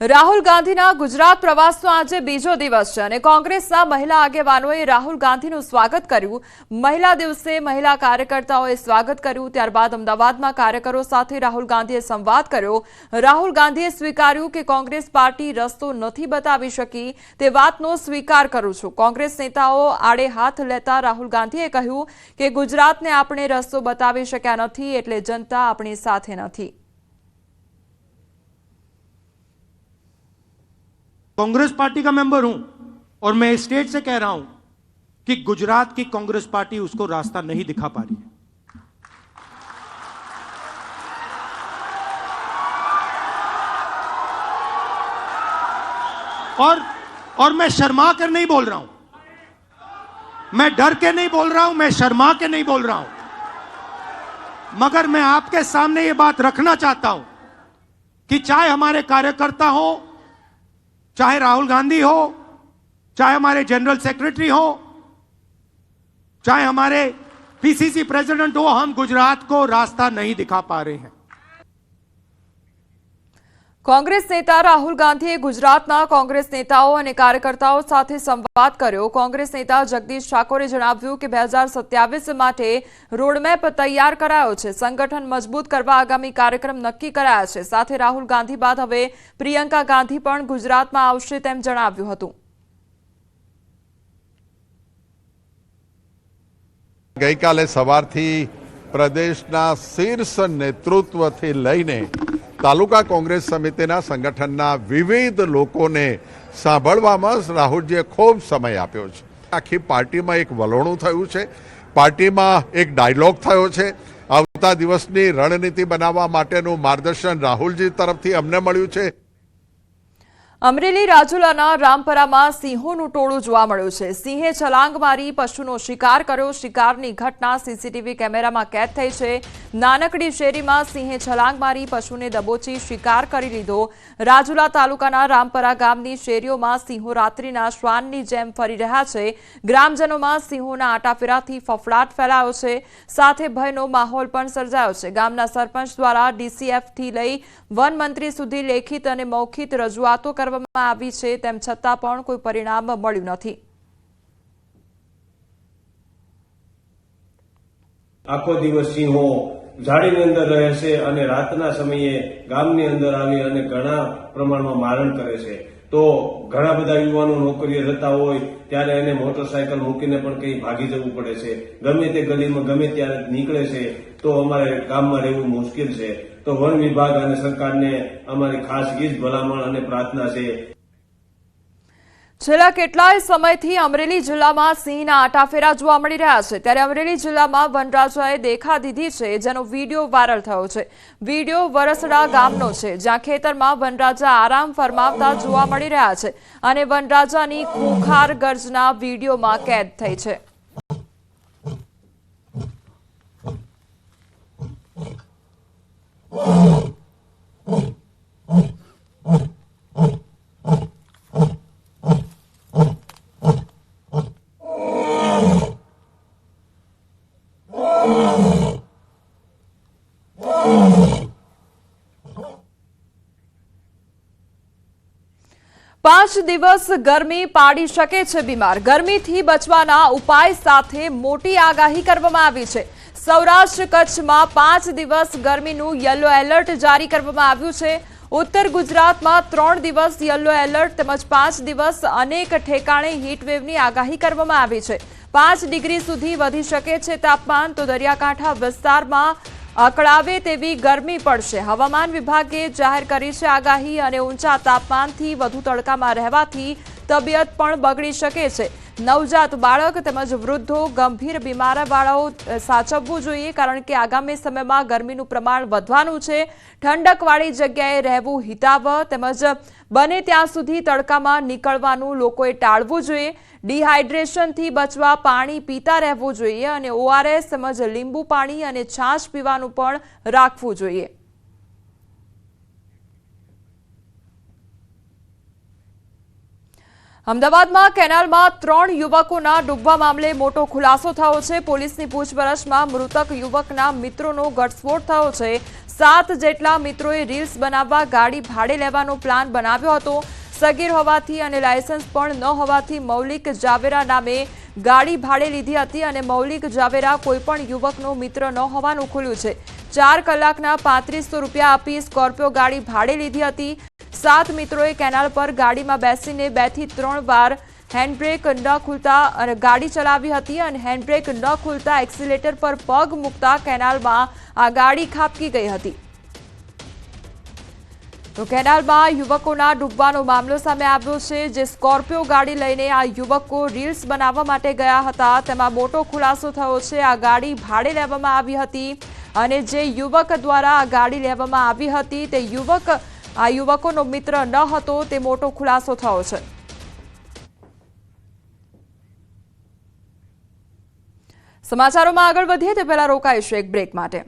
રાહુલ ગાંધીના ગુજરાત પ્રવાસનો આજે બીજો દિવસ છે અને કોંગ્રેસના મહિલા આગેવાનોએ રાહુલ ગાંધીનું સ્વાગત કર્યું. મહિલા દિવસે મહિલા કાર્યકર્તાઓએ સ્વાગત કર્યું. ત્યારબાદ અમદાવાદમાં કાર્યકરો સાથે રાહુલ ગાંધીએ સંવાદ કર્યો. રાહુલ ગાંધીએ સ્વીકાર્યું કે કોંગ્રેસ પાર્ટી રસ્તો નથી બતાવી શકી. તે વાતનો સ્વીકાર કરું છું. કોંગ્રેસ નેતાઓ આડે હાથ લેતા રાહુલ ગાંધીએ કહ્યું કે ગુજરાતને આપણે રસ્તો બતાવી શક્યા નથી, એટલે જનતા આપણી સાથે નથી. कांग्रेस पार्टी का मेंबर हूँ और मैं स्टेट से कह रहा हूँ कि गुजरात की कांग्रेस पार्टी उसको रास्ता नहीं दिखा पा रही है। और और मैं शर्मा कर नहीं बोल रहा हूँ। मैं डर के नहीं बोल रहा हूँ, मैं शर्मा के नहीं बोल रहा हूँ। मगर मैं आपके सामने ये बात रखना चाहता हूँ कि चाहे हमारे कार्यकर्ता हो चाहे राहुल गांधी हो चाहे हमारे जनरल सेक्रेटरी हो चाहे हमारे पीसीसी प्रेसिडेंट हो हम गुजरात को रास्ता नहीं दिखा पा रहे हैं કોંગ્રેસ નેતા રાહુલ ગાંધીએ ગુજરાતના કોંગ્રેસ નેતાઓ અને કાર્યકર્તાઓ સાથે સંવાદ કર્યો. કોંગ્રેસ નેતા જગદીશ ઠાકોરે જણાવ્યું કે બે માટે રોડમેપ તૈયાર કરાયો છે. સંગઠન મજબૂત કરવા આગામી કાર્યક્રમ નક્કી કરાયા છે. સાથે રાહુલ ગાંધી બાદ હવે પ્રિયંકા ગાંધી પણ ગુજરાતમાં આવશે તેમ જણાવ્યું હતું. ગઈકાલે સવારથી પ્રદેશના શીર્ષ નેતૃત્વથી લઈને તાલુકા કોંગ્રેસ સમિતિના સંગઠનના વિવિધ લોકોને સાંભળવામાં રાહુલજીએ ખૂબ સમય આપ્યો છે. આખી પાર્ટીમાં એક વલણું થયું છે. પાર્ટીમાં એક ડાયલોગ થયો છે. આવતા દિવસની રણનીતિ બનાવવા માટેનું માર્ગદર્શન રાહુલજી તરફથી અમને મળ્યું છે. અમરેલી રાજુલાના રામપરામાં સિંહોનું ટોળું જોવા મળ્યું છે. સિંહે છલાંગ મારી પશુનો શિકાર કર્યો. શિકારની ઘટના સીસીટીવી કેમેરામાં કેદ થઈ છે. નાનકડી શેરીમાં સિંહે છલાંગ મારી પશુને દબોચી શિકાર કરી લીધો. રાજુલા તાલુકાના રામપરા ગામની શેરીઓમાં સિંહો રાત્રિના શ્વાનની જેમ ફરી રહ્યા છે. ગ્રામજનોમાં સિંહોના આટાફેરાથી ફફડાટ ફેલાયો છે. સાથે ભયનો માહોલ પણ સર્જાયો છે. ગામના સરપંચ દ્વારા ડીસીએફથી લઈ વન મંત્રી સુધી લેખિત અને મૌખિત રજૂઆતો કરવામાં આવી છે, તેમ છતાં પણ કોઈ પરિણામ મળ્યું નથી. આખો દિવસ સિંહો ઝાડીની અંદર રહે છે અને રાતના સમયે ગામની અંદર આવી અને ઘણા પ્રમાણમાં મારણ કરે છે. તો ઘણા બધા યુવાનો નોકરીએ જતા હોય, ત્યારે એને મોટરસાયકલ મૂકીને પણ કંઈ ભાગી જવું પડે છે. ગમે તે ગલીમાં ગમે ત્યારે નીકળે છે, તો અમારે ગામમાં રહેવું મુશ્કેલ છે. તો વન વિભાગ અને સરકારને અમારી ખાસ ગીજ ભલામણ અને પ્રાર્થના છે. છેલ્લા કેટલાય સમયથી અમરેલી જિલ્લામાં સિંહના આટાફેરા જોવા મળી રહ્યા છે. ત્યારે અમરેલી જિલ્લામાં વનરાજાએ દેખા દીધી છે, જેનો વીડિયો વાયરલ થયો છે. વીડિયો વરસડા ગામનો છે, જ્યાં ખેતરમાં વનરાજા આરામ ફરમાવતા જોવા મળી રહ્યા છે અને વનરાજાની ખૂંખાર ગર્જના વિડીયોમાં કેદ થઈ છે. પાંચ દિવસ ગરમી પાડી શકે છે બીમાર. ગરમીથી બચવાના ઉપાય સાથે મોટી આગાહી કરવામાં આવી છે. સૌરાષ્ટ્ર કચ્છમાં પાંચ દિવસ ગરમીનું યલો એલર્ટ જારી કરવામાં આવ્યું છે. ઉત્તર ગુજરાતમાં ત્રણ દિવસ યલો એલર્ટ તેમજ પાંચ દિવસ અનેક ઠેકાણે હીટવેવની આગાહી કરવામાં આવી છે. પાંચ ડિગ્રી સુધી વધી શકે છે તાપમાન. તો દરિયાકાંઠા વિસ્તારમાં અકળાવે તેવી ગરમી પડશે. હવામાન વિભાગે જાહેર કરી છે આગાહી અને ઊંચા તાપમાનથી વધુ તડકામાં રહેવાથી તબિયત પણ બગડી શકે છે. નવજાત બાળક તેમજ વૃદ્ધો ગંભીર બીમારાવાળાઓ સાચવવું જોઈએ કારણ કે આગામી સમયમાં ગરમીનું પ્રમાણ વધવાનું છે. ઠંડકવાળી જગ્યાએ રહેવું હિતાવહ તેમજ બને ત્યાં સુધી તડકામાં નીકળવાનું લોકોએ ટાળવું જોઈએ. ડિહાઇડ્રેશનથી બચવા પાણી પીતા રહેવું જોઈએ અને ઓઆરએસ તેમજ લીંબુ પાણી અને છાશ પીવાનું પણ રાખવું જોઈએ. અમદાવાદમાં કેનાલમાં ત્રણ યુવકોના ડૂબવા મામલે મોટો ખુલાસો થયો છે. પોલીસની પૂછપરછમાં મૃતક યુવકના મિત્રોનો ઘટસ્ફોટ થયો છે. સાત જેટલા મિત્રોએ રીલ્સ બનાવવા ગાડી ભાડે લેવાનો પ્લાન બનાવ્યો હતો. સગીર હોવાથી અને લાયસન્સ પણ ન હોવાથી મૌલિક જાવેરા નામે ગાડી ભાડે લીધી હતી અને મૌલિક જાવેરા કોઈપણ યુવકનો મિત્ર ન હોવાનું ખુલ્યું છે. ચાર કલાકના પાંત્રીસો રૂપિયા આપી સ્કોર્પિયો ગાડી ભાડે લીધી હતી. સાત મિત્રોએ કેનાલ પર ગાડીમાં બેસીને બેથી ત્રણ વાર હેન્ડબ્રેક ન ખુલતા અને ગાડી ચલાવી હતી અને હેન્ડબ્રેક ન ખુલતા એક્સિલેટર પર પગ મૂકતા કેનાલમાં આ ગાડી ખાબકી ગઈ હતી. તો કેનાલમાં યુવકોના ડૂબવાનો મામલો સામે આવ્યો છે, જે સ્કોર્પિયો ગાડી લઈને આ યુવકો રીલ્સ બનાવવા માટે ગયા હતા. તેમાં મોટો ખુલાસો થયો છે. આ ગાડી ભાડે લેવામાં આવી હતી અને જે યુવક દ્વારા આ ગાડી લેવામાં આવી હતી, તે યુવક, આ યુવકોનો મિત્ર ન હતો, તે મોટો ખુલાસો થયો છે. સમાચારોમાં આગળ વધીએ તે પહેલા રોકાઈશું એક બ્રેક માટે.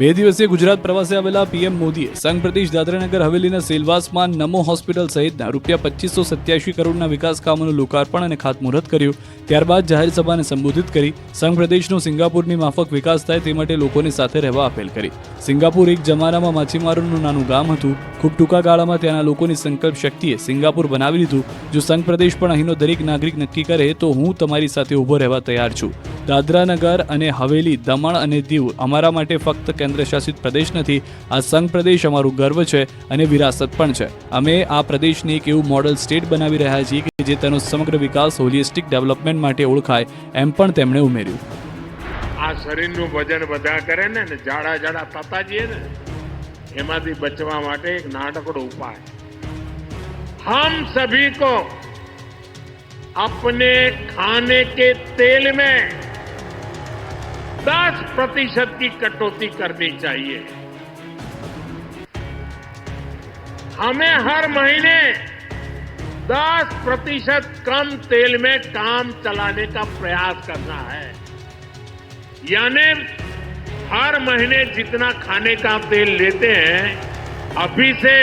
બે દિવસીય ગુજરાત પ્રવાસે આવેલા પીએમ મોદીએ સંઘ પ્રદેશ દાદરાનગર હવેલીના સેલવાસમાં નમો હોસ્પિટલ સહિતના રૂપિયા પચીસો સત્યાસી કરોડના વિકાસ કામોનું લોકાર્પણ અને ખાતમુહૂર્ત કર્યું. ત્યારબાદ જાહેર સભાને સંબોધિત કરી સંઘ પ્રદેશનો સિંગાપુરની માફક વિકાસ થાય તે માટે લોકોને સાથે રહેવા અપીલ કરી. સિંગાપુર એક જમાનામાં માછીમારોનું નાનું ગામ હતું. ખૂબ ટૂંકા ગાળામાં ત્યાંના લોકોની સંકલ્પ શક્તિએ સિંગાપુર બનાવી લીધું. જો સંઘ પ્રદેશ પણ અહીંનો દરેક નાગરિક નક્કી કરે તો હું તમારી સાથે ઊભો રહેવા તૈયાર છું. દાદરાનગર અને હવેલી દમણ અને દીવ અમારા માટે ફક્ત કેન્દ્ર શાસિત પ્રદેશ નથી આ સંઘ પ્રદેશ અમારું ગર્વ છે અને વિરાસત પણ છે અમે આ પ્રદેશને એક એવું મોડલ સ્ટેટ બનાવી રહ્યા છીએ કે જે તેનો સમગ્ર વિકાસ હોલિસ્ટિક ડેવલપમેન્ટ માટે ઓળખાય એમ પણ તેમણે ઉમેર્યું આ શરીરનું વજન વધા કરે ને ને જાડા જાડા થતા જઈએ ને એમાંથી બચવા માટે એક નાનકડો ઉપાય हम सभी को अपने खाने के तेल में 10 प्रतिशत की कटौती करनी चाहिए हमें हर महीने 10 प्रतिशत कम तेल में काम चलाने का प्रयास करना है यानी हर महीने जितना खाने का तेल लेते हैं अभी से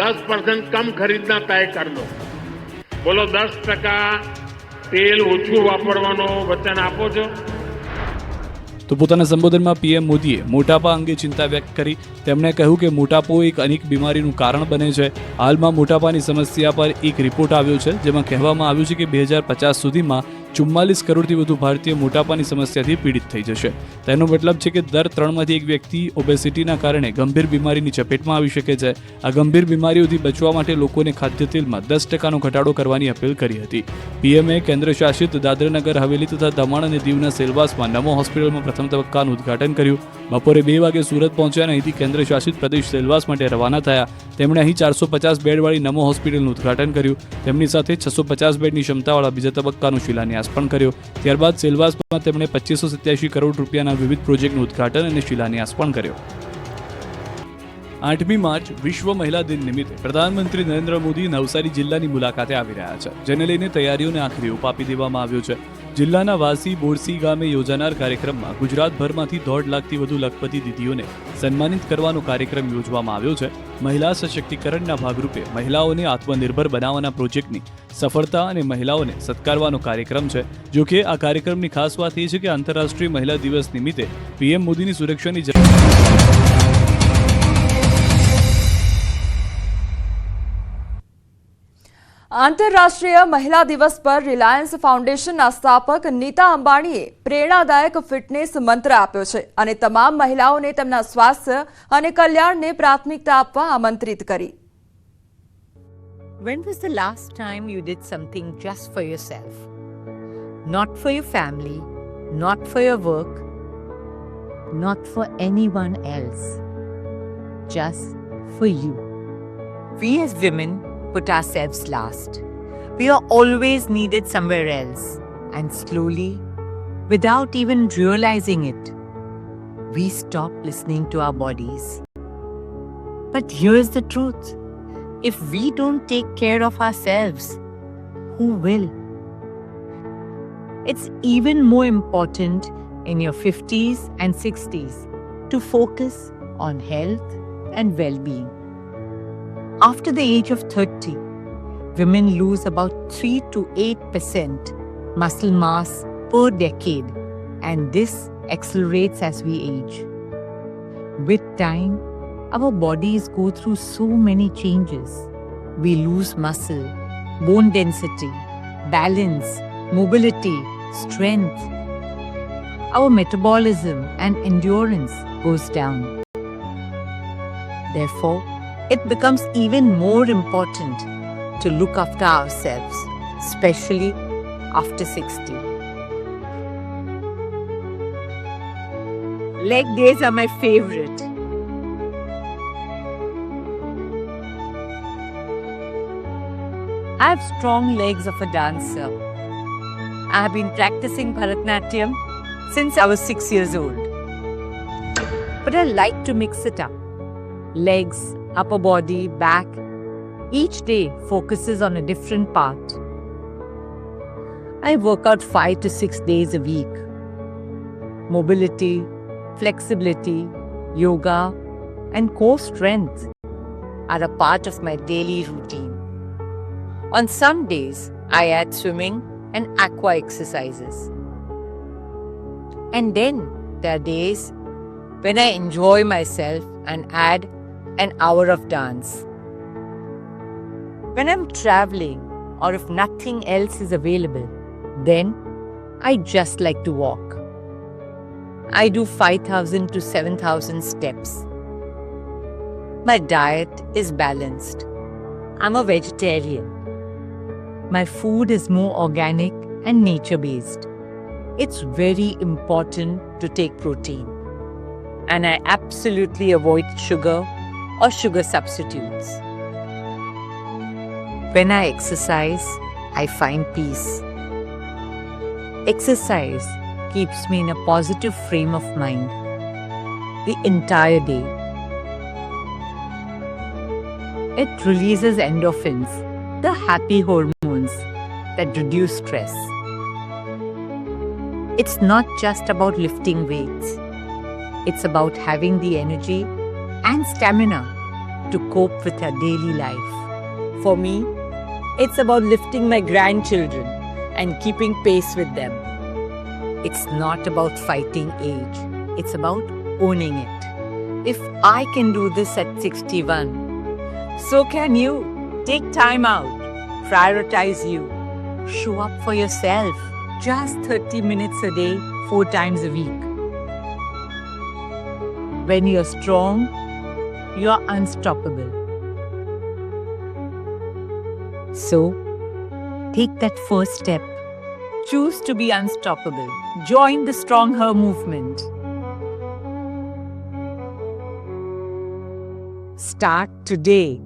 10 परसेंट कम खरीदना तय कर लो બોલો દસ ટકા તેલ ઓછું વાપરવાનો વચન આપો છો તો પોતાના સંબોધનમાં પીએમ મોદીએ મોટાપા અંગે ચિંતા વ્યક્ત કરી. તેમણે કહ્યું કે મોટાપો એક અનેક બીમારીનું કારણ બને છે. હાલમાં મોટાપાની સમસ્યા પર એક રિપોર્ટ આવ્યો છે, જેમાં કહેવામાં આવ્યું છે કે બે હજાર પચાસ સુધીમાં ચુમ્માલીસ કરોડથી વધુ ભારતીય મોટાપાની સમસ્યાથી પીડિત થઈ જશે. તેનો મતલબ છે કે દર ત્રણમાંથી એક વ્યક્તિ ઓબેસિટીના કારણે ગંભીર બીમારીની ચપેટમાં આવી શકે છે. આ ગંભીર બીમારીઓથી બચવા માટે લોકોને ખાદ્ય તેલમાં દસ ટકાનો ઘટાડો કરવાની અપીલ કરી હતી. પીએમએ કેન્દ્ર શાસિત દાદરાનગર, હવેલી તથા દમણ અને દીવના સેલવાસમાં નમો હોસ્પિટલમાં પ્રથમ તબક્કાનું ઉદ્ઘાટન કર્યું. બપોરે બે વાગે સુરત પહોંચ્યા અને અહીંથી કેન્દ્ર શાસિત પ્રદેશ સેલવાસ માટે રવાના થયા. તેમણે અહીં ચારસો પચાસ બેડવાળી નમો હોસ્પિટલનું ઉદ્ઘાટન કર્યું. તેમની સાથે છસો પચાસ બેડની ક્ષમતાવાળા બીજા તબક્કાનું શિલાન્યાસ પણ કર્યો. ત્યારબાદ સેલવાસમાં તેમણે પચીસો સત્યાસી કરોડ રૂપિયાના વિવિધ પ્રોજેક્ટનું ઉદ્ઘાટન અને શિલાન્યાસ પણ કર્યો. આઠમી માર્ચ, વિશ્વ મહિલા દિન નિમિત્તે પ્રધાનમંત્રી નરેન્દ્ર મોદી નવસારી જિલ્લાની મુલાકાતે આવી રહ્યા છે, જેને લઈને તૈયારીઓને આખરી ઓપ આપી દેવામાં આવ્યો છે. જિલ્લાના વાસી બોરસી ગામે યોજાનાર કાર્યક્રમમાં ગુજરાતભરમાંથી દોઢ લાખથી વધુ લખપતિ દીદીઓને સન્માનિત કરવાનો કાર્યક્રમ યોજવામાં આવ્યો છે. મહિલા સશક્તિકરણના ભાગરૂપે મહિલાઓને આત્મનિર્ભર બનાવવાના પ્રોજેક્ટની સફળતા અને મહિલાઓને સત્કારવાનો કાર્યક્રમ છે. જો કે આ કાર્યક્રમની ખાસ વાત એ છે કે આંતરરાષ્ટ્રીય મહિલા દિવસ નિમિત્તે પીએમ મોદીની સુરક્ષાની આંતરરાષ્ટ્રીય મહિલા દિવસ પર રિલાયન્સ ફાઉન્ડેશનના સ્થાપક નીતા અંબાણીએ પ્રેરણાદાયક ફિટનેસ મંત્ર આપ્યો છે અને તમામ મહિલાઓને તેમના સ્વાસ્થ્ય અને કલ્યાણને પ્રાથમિકતા આપવા આમંત્રિત કરી When was the last time you did something just for yourself? Not for your family, not for your work, not for anyone else. Just for you. We as women put ourselves last. We are always needed somewhere else. And slowly, without even realizing it, we stop listening to our bodies. But here's the truth if we don't take care of ourselves, who will? It's even more important in your 50s and 60s to focus on health and well being. After the age of 30, women lose about 3 to 8% muscle mass per decade, and this accelerates as we age. With time, our bodies go through so many changes. We lose muscle, bone density, balance, mobility, strength. Our metabolism and endurance goes down. Therefore, it becomes even more important to look after ourselves, especially after 60. Leg days are my favorite. I have strong legs of a dancer. I have been practicing Bharatnatyam since I was six years old. But I like to mix it up legs, upper body, back. Each day focuses on a different part. I work out five to six days a week. Mobility, flexibility, yoga, and core strength are a part of my daily routine. On some days, I add swimming and aqua exercises. And then there are days when I enjoy myself and add an hour of dance. When I'm traveling or if nothing else is available, then I just like to walk. I do 5,000 to 7,000 steps. My diet is balanced. I'm a vegetarian. My food is more organic and nature based. It's very important to take protein. And I absolutely avoid sugar or sugar substitutes. When I exercise, I find peace. Exercise keeps me in a positive frame of mind the entire day. It releases endorphins, the happy hormones that reduce stress. It's not just about lifting weights, it's about having the energy and stamina to cope with her daily life. For me, it's about lifting my grandchildren and keeping pace with them. It's not about fighting age, it's about owning it. If I can do this at 61, so can you. Take time out, prioritize you, show up for yourself. Just 30 minutes a day, four times a week. When you're strong, you're unstoppable. So, take that first step. Choose to be unstoppable. Join the Strong Her movement. Start today.